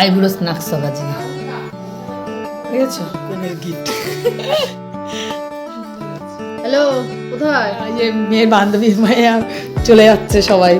আইবুড়ো স্ন্যাক্স আজকে। ঠিক আছে হ্যালো কোথায়? যে মেয়ের বান্ধবী মায়া চলে যাচ্ছে সবাই।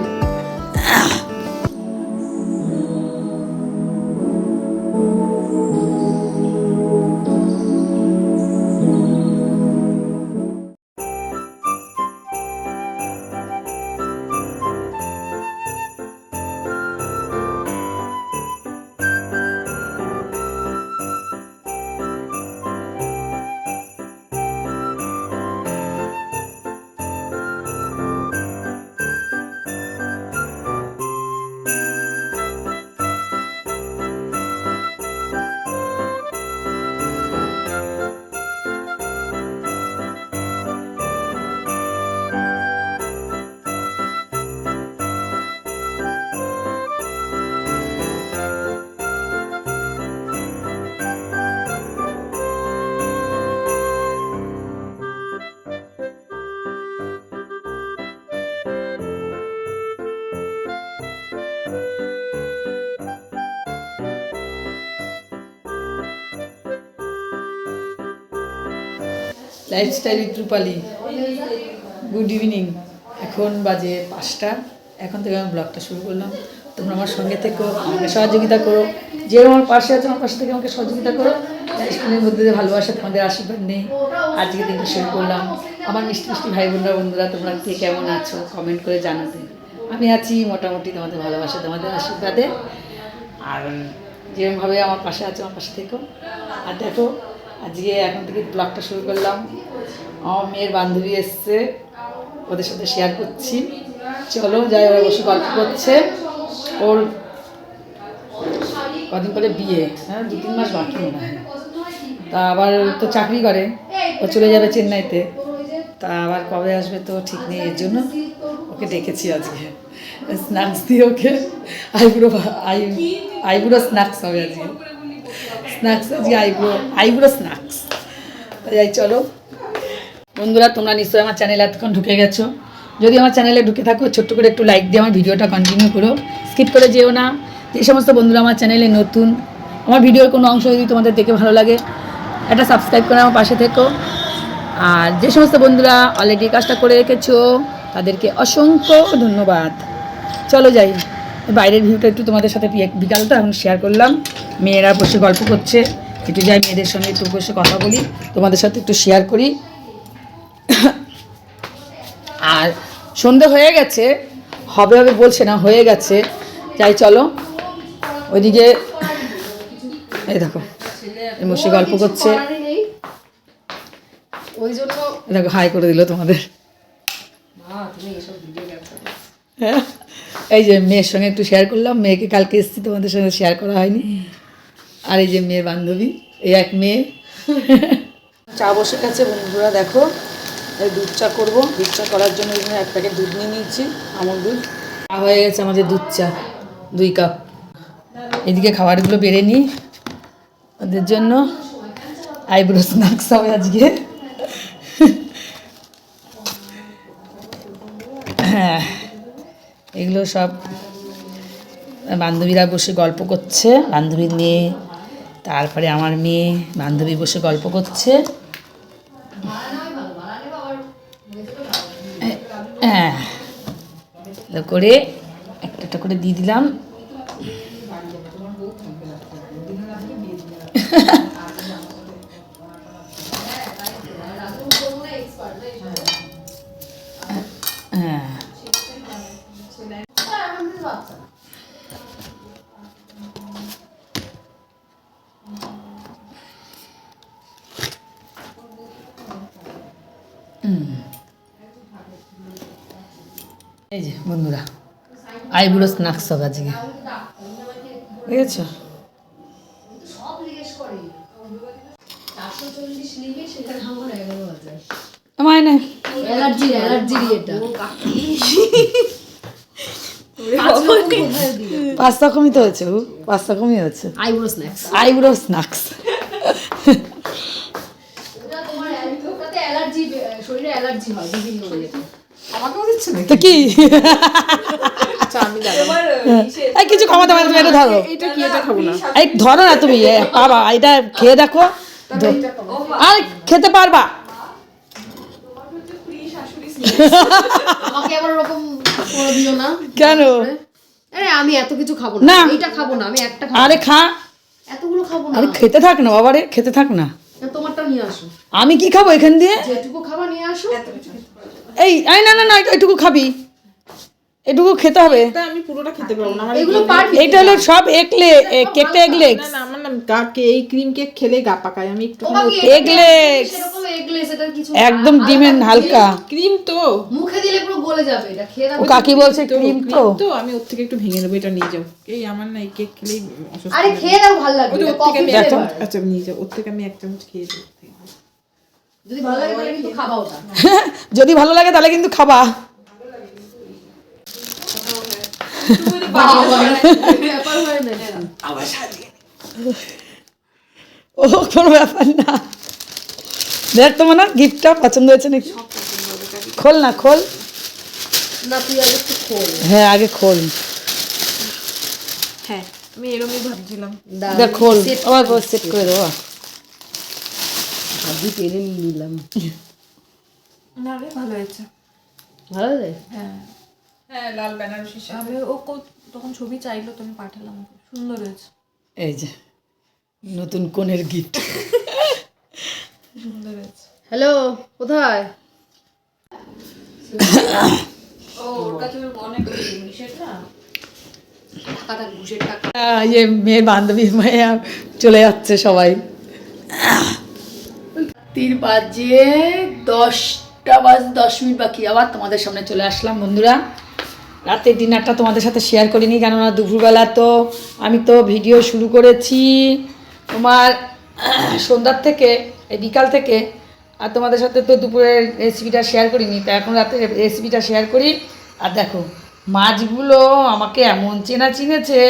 লাইফস্টাইল রূপালি গুড ইভিনিং এখন বাজে পাঁচটা। এখন থেকে আমি ব্লগটা শুরু করলাম। তোমরা আমার সঙ্গে থেকো, আমাকে সহযোগিতা করো। যে আমার পাশে আছে, আমার পাশে থেকে আমাকে সহযোগিতা করো। স্কুলের মধ্যে যে ভালোবাসা, তোমাদের আশীর্বাদ নেই আজকে দিনটা শুরু করলাম। আমার মিষ্টি মিষ্টি ভাই বোনরা বন্ধুরা, তোমরা কে কেমন আছো? কমেন্ট করে জানাতে। আমি আছি মোটামুটি তোমাদের ভালোবাসা, তোমাদের আশীর্বাদে। আর যেরকমভাবে আমার পাশে আছে, আমার পাশে থেকো। আর দেখো আজকে এখন থেকে ব্লগটা শুরু করলাম। আমার মেয়ের বান্ধবী এসছে, ওদের সাথে শেয়ার করছি। চলো, যাই ওরা বসে গল্প করছে। ওর কদিন পরে বিয়ে হ্যাঁ দু তিন মাস বাকি মনে হয়। তা আবার তো চাকরি করে, ও চলে যাবে চেন্নাইতে। তা আবার কবে আসবে তো ঠিক নেই, এর জন্য ওকে ডেকেছি আজকে। স্ন্যাক্স দিয়ে okay. Eyebrow, eye, eyebrow snacks হবে আজকে। স্ন্যাক্স আজকে আইব্রো আইব্রো স্ন্যাক্স যাই, চলো। বন্ধুরা, তোমরা নিশ্চয়ই আমার চ্যানেলে এতক্ষণ ঢুকে গেছো। যদি আমার চ্যানেলে ঢুকে থাকো, ছোট্ট করে একটু লাইক দিয়ে আমার ভিডিওটা কন্টিনিউ করো। স্কিপ করে যেও না। যে সমস্ত বন্ধুরা আমার চ্যানেলে নতুন, আমার ভিডিওর কোনো অংশ যদি তোমাদের দেখে ভালো লাগে, একটা সাবস্ক্রাইব করে আমার পাশে থেকো। আর যে সমস্ত বন্ধুরা অলরেডি কাজটা করে রেখেছো, তাদেরকে অসংখ্য ধন্যবাদ। চলো যাই, বাইরের ভিউটা একটু তোমাদের সাথে বিকালটা এখন শেয়ার করলাম। মেয়েরা বসে গল্প করছে। একটু যাই মেয়েদের সঙ্গে একটু বসে কথা বলি। তোমাদের সাথে একটু শেয়ার করি। আর সন্ধে হয়ে গেছে। হবে হবে বলছে না, হয়ে গেছে। যাই চলো। ওইদিকে এই দেখো বসে গল্প করছে। ওই জন্য দেখো হাই করে দিল তোমাদের। এই যে মেয়ের সঙ্গে একটু শেয়ার করলাম। মেয়েকে কালকে এসেছি, তোমাদের সঙ্গে শেয়ার করা হয়নি। আর এই যে মেয়ের বান্ধবী এই এক মেয়ে। চা বসে গেছে বন্ধুরা দেখো। এই দুধ চা করব। দুধ চা করার জন্য এক প্যাকেট দুধ নিয়ে নিয়েছি আমল দুধ। চা হয়ে গেছে আমাদের দুধ চা দুই কাপ। এদিকে খাবারগুলো বেড়ে নিই ওদের জন্য। আইব্রো স্ন্যাক্স হবে আজকে। হ্যাঁ এগুলো সব বান্ধবীরা বসে গল্প করছে। বান্ধবীর মেয়ে তারপরে আমার মেয়ে বান্ধবী বসে গল্প করছে। হ্যাঁ করে একটা একটা করে দিয়ে দিলাম। হ্যাঁ। এই যে বন্ধুরা আইবুড়ো স্ন্যাক্স সব আজকে। অ্যালার্জির এটা। পাঁচ রকমই তো হয়েছে ও পাঁচ রকমই আইব্রো স্ন্যাক্স। আইবুড়ো স্ন্যাক্স। তোমার অ্যালার্জি শরীরে অ্যালার্জি হয় বিভিন্ন আমাকেও দিচ্ছে নাকি? তো কি? আচ্ছা এই কিছু ক্ষমতা মানে তুমি এটা ধরো। এটা কি এটা খাব না? এই ধরো না তুমি এ, বাবা এটা খেয়ে দেখো। আর খেতে পারবা। আমাকে আবার ওরকম করে দিও না। কেন? আরে আমি এত কিছু খাব না। এইটা খাব না আমি একটা খাব আরে খা। এতগুলো খাব না। আরে খেতে থাক না বাবারে খেতে থাক না। তোমারটা নিয়ে আসো। আমি কি খাব এখান দিয়ে? যেটুকু খাবার নিয়ে আসো। এই এই না না না এটুকু খাবি। এটুকু খেতে হবে। এটা আমি পুরোটা খেতে পারব না এগুলো এইটা হলো সব একলে এ, কেকটা এগলে না না আমার না গা কে এই ক্রিম কেক খেলে গা পাকায় আমি একটু কিছু একদম ডিমের হালকা। ক্রিম তো। মুখে দিলে পুরো গলে যাবে এটা খেয়ে ও কাকি বলছে ক্রিম তো তো। আমি ওর থেকে একটু ভেঙে নেব এটা নিয়ে যাও। এই আমার না এই কেক খেলেই অসুস্থ আরে খেয়ে দাও ভালো লাগবে আচ্ছা নিয়ে যাও ওর থেকে আমি এক চামচ খেয়ে দিই যদি ভালো লাগে তাহলে কিন্তু খাবা ওটা যদি ভালো লাগে তাহলে কিন্তু খাবা। ব্যাপার না। ও কোনো ব্যাপার না। দেখ তোমার না গিফটটা পছন্দ হয়েছে নাকি? খোল না খোল। না তুই আগে খোল। হ্যাঁ আগে খোল। হ্যাঁ আমি এরমই ভাবছিলাম। দেখ খোল। আবার সেট করে দেবো ভাবি টেনে নিয়ে নিলাম। না রে ভালো হয়েছে। ভালো লাগে হ্যাঁ। হ্যাঁ লাল বেনারসি আমি ও কো- তখন ছবি চাইলো তুমি পাঠালাম। সুন্দর হয়েছে। এই যে নতুন কোণের গিফট। সুন্দর হয়েছে। হ্যালো কোথায়? ইয়ে মেয়ের বান্ধবী মেয়ে চলে যাচ্ছে সবাই। তিন বাজে দশটা বাজ দশ মিনিট বাকি। আবার তোমাদের সামনে চলে আসলাম, বন্ধুরা। রাতের ডিনারটা তোমাদের সাথে শেয়ার করিনি, কেননা দুপুরবেলা তো আমি তো ভিডিও শুরু করেছি তোমার সন্ধ্যার থেকে বিকাল থেকে, আর তোমাদের সাথে তো দুপুরের রেসিপিটা শেয়ার করিনি, তা এখন রাতে রেসিপিটা শেয়ার করি। আর দেখো, মাছগুলো আমাকে এমন চেনা চিনেছে,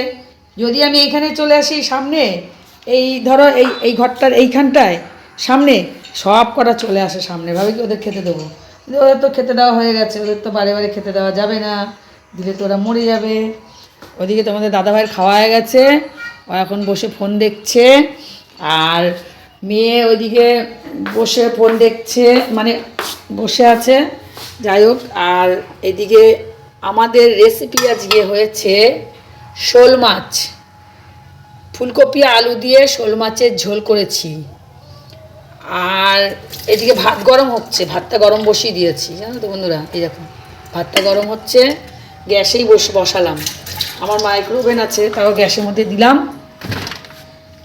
যদি আমি এখানে চলে আসি সামনে, এই ধরো এই এই ঘরটার এইখানটায়, সামনে সব কটা চলে আসে সামনে। ভাবে কি ওদের খেতে দেবো? ওদের তো খেতে দেওয়া হয়ে গেছে, ওদের তো বারে বারে খেতে দেওয়া যাবে না। দিলে তো ওরা মরে যাবে। ওদিকে তোমাদের দাদাভাইয়ের খাওয়া হয়ে গেছে। ও এখন বসে ফোন দেখছে। আর মেয়ে ওইদিকে বসে ফোন দেখছে মানে বসে আছে। যাই হোক, আর এদিকে আমাদের রেসিপি আজকে হয়েছে শোল মাছ। ফুলকপি, আলু দিয়ে শোল মাছের ঝোল করেছি। আর এদিকে ভাত গরম হচ্ছে, ভাতটা গরম বসিয়ে দিয়েছি, জানো তো বন্ধুরা, এই দেখো, ভাতটা গরম হচ্ছে, গ্যাসেই বসে, বসালাম। আমার মাইক্রোওভেন আছে, তাও গ্যাসের মধ্যে দিলাম।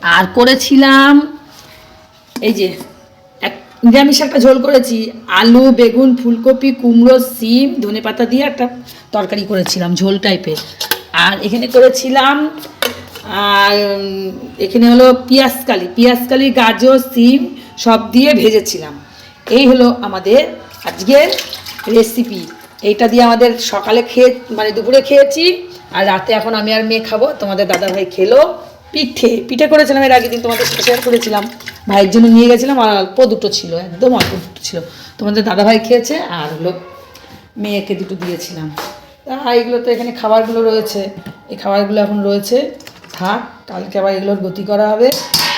আর করেছিলাম, এই যে, এক নিরামিষ একটা ঝোল করেছি, আলু, বেগুন, ফুলকপি, কুমড়ো, সিম, ধনে পাতা দিয়ে একটা তরকারি করেছিলাম, ঝোল টাইপের আর এখানে করেছিলাম, আর এখানে হলো পেঁয়াজকালি পেঁয়াজকালি গাজর, সিম সব দিয়ে ভেজেছিলাম। এই হলো আমাদের আজকের রেসিপি এইটা দিয়ে আমাদের সকালে খেয়ে মানে দুপুরে খেয়েছি, আর রাতে এখন আমি আর মেয়ে খাব। তোমাদের দাদা ভাই খেলো পিঠে। পিঠে করেছিলাম, এর আগের দিন তোমাদের শেয়ার করেছিলাম। ভাইয়ের জন্য নিয়ে গেছিলাম, আর অল্প দুটো ছিল, একদম অল্প দুটো ছিল। তোমাদের দাদা ভাই খেয়েছে, আর হলো মেয়েকে দুটো দিয়েছিলাম। তা এইগুলো তো এখানে খাবারগুলো রয়েছে। এই খাবারগুলো এখন রয়েছে। থাক, কালকে আবার এগুলোর গতি করা হবে।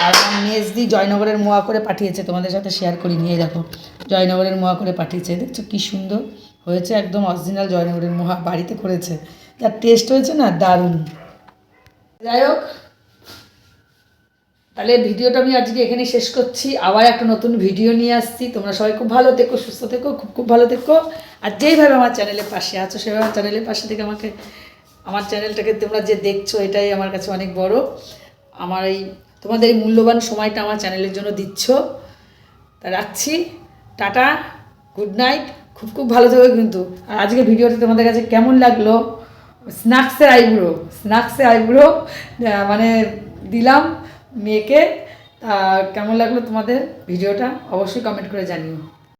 আর মেজদি জয়নগরের মোয়া করে পাঠিয়েছে, তোমাদের সাথে শেয়ার করি, নিয়ে দেখো। জয়নগরের মোয়া করে পাঠিয়েছে, দেখছ কি সুন্দর? হয়েছে একদম অরিজিনাল জয়নগরের মোয়া, বাড়িতে করেছে। তার টেস্ট হয়েছে না দারুণ। যাই হোক, তাহলে ভিডিওটা আমি আজকে এখানে শেষ করছি। আবার একটা নতুন ভিডিও নিয়ে আসছি। তোমরা সবাই খুব ভালো থেকো, সুস্থ থেকো, খুব খুব ভালো থেকো। আর যেইভাবে আমার চ্যানেলের পাশে আছো, সেভাবে আমার চ্যানেলের পাশে থেকে আমাকে, আমার চ্যানেলটাকে তোমরা যে দেখছ, এটাই আমার কাছে অনেক বড়। আমার এই তোমাদের এই মূল্যবান সময়টা আমার চ্যানেলের জন্য দিচ্ছ। তা রাখছি। Tata, good night. খুব খুব ভালো থাকবে কিন্তু। আর আজকে ভিডিওটা তোমাদের কাছে কেমন লাগল? স্ন্যাক্সের আইব্রো স্ন্যাক্সের আইব্রো মানে দিলাম মেয়েকে। তা কেমন লাগল তোমাদের ভিডিওটা? অবশ্যই কমেন্ট করে জানিও।